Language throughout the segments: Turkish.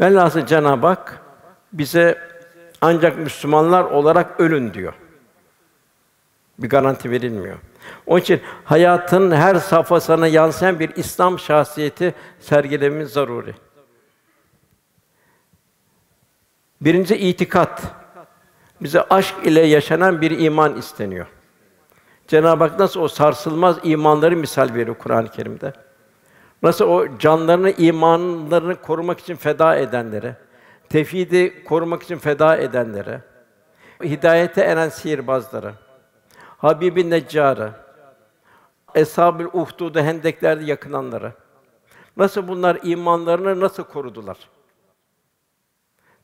Velhasıl Cenab-ı Hak bize ancak Müslümanlar olarak ölün diyor. Bir garanti verilmiyor. Onun için hayatın her safhasına yansıyan bir İslam şahsiyeti sergilememiz zaruri. Birinci itikat. Bize aşk ile yaşanan bir iman isteniyor. Cenab-ı Hak nasıl o sarsılmaz imanları misal veriyor Kur'an-ı Kerim'de. Nasıl o canlarını, imanlarını korumak için feda edenlere, tevhidi korumak için feda edenlere, hidayete eren sihirbazlara, Habibin Neccar'a, Eshab-ül Uhdud'u hendeklerde yakınanlara. Nasıl bunlar imanlarını nasıl korudular?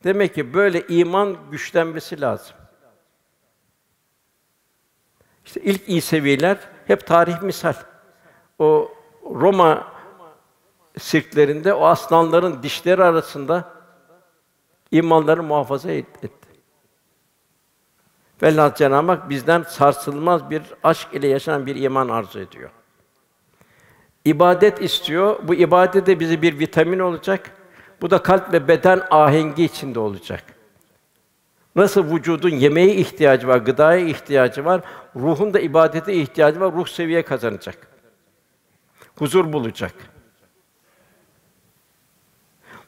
Demek ki böyle iman güçlenmesi lazım. İşte ilk İseviler hep tarih misal. O Roma sirklerinde o aslanların dişleri arasında imanlarını muhafaza etti. Velhâsıl Cenab-ı Hak bizden sarsılmaz bir aşk ile yaşanan bir iman arzu ediyor. İbadet istiyor. Bu ibadet de bize bir vitamin olacak. Bu da kalp ve beden ahengi içinde olacak. Nasıl vücudun yemeğe ihtiyacı var, gıdaya ihtiyacı var, ruhun da ibadete ihtiyacı var, ruh seviye kazanacak. Huzur bulacak.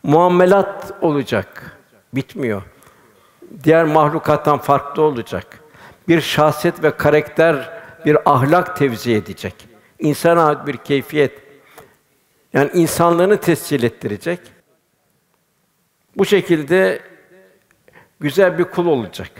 Muamelat olacak. Bitmiyor. Diğer mahlukattan farklı olacak. Bir şahsiyet ve karakter, bir ahlak tevzi edecek. İnsana ait bir keyfiyet. Yani insanlığını tescil ettirecek. Bu şekilde güzel bir kul olacak.